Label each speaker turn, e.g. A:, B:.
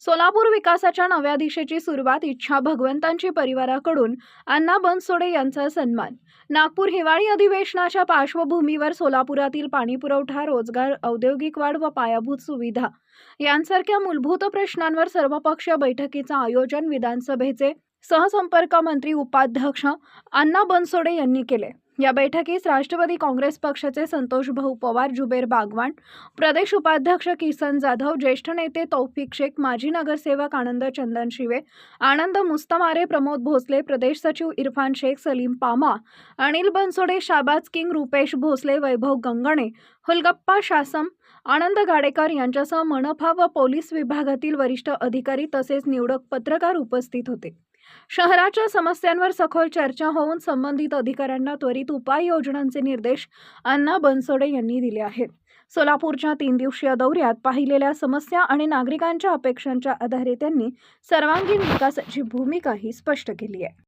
A: सोलापूर विकासाच्या नव्या दिशेची सुरुवात इच्छा भगवंतांची परिवाराकडून अण्णा बनसोडे यांचा सन्मान. नागपूर हिवाळी अधिवेशनाच्या पार्श्वभूमीवर सोलापुरातील पाणीपुरवठा रोजगार औद्योगिक वाढ व पायाभूत सुविधा यांसारख्या मूलभूत प्रश्नांवर सर्वपक्षीय बैठकीचं आयोजन विधानसभेचे सहसंपर्क मंत्री उपाध्यक्ष अण्णा बनसोडे यांनी केले. या बैठकीस राष्ट्रवादी काँग्रेस पक्षाचे संतोष भाऊ पवार जुबेर बागवान प्रदेश उपाध्यक्ष किसन जाधव ज्येष्ठ नेते तौफिक शेख माजी नगरसेवक आनंद चंदन शिवे आनंद मुस्तमारे प्रमोद भोसले प्रदेश सचिव इरफान शेख सलीम पामा अनिल बनसोडे शाबाज किंग रुपेश भोसले वैभव गंगणे हुलगप्पा शासम आनंद गाडेकर यांच्यासह मनपा व पोलीस विभागातील वरिष्ठ अधिकारी तसेच निवडक पत्रकार उपस्थित होते. शहराच्या समस्यांवर सखोल चर्चा होऊन संबंधित अधिकाऱ्यांना त्वरित उपाययोजनांचे निर्देश अण्णा बनसोडे यांनी दिले आहेत. सोलापूरच्या तीन दिवसीय दौऱ्यात पाहिलेल्या समस्या आणि नागरिकांच्या अपेक्षांच्या आधारे त्यांनी सर्वांगीण विकासाची भूमिकाही स्पष्ट केली आहे.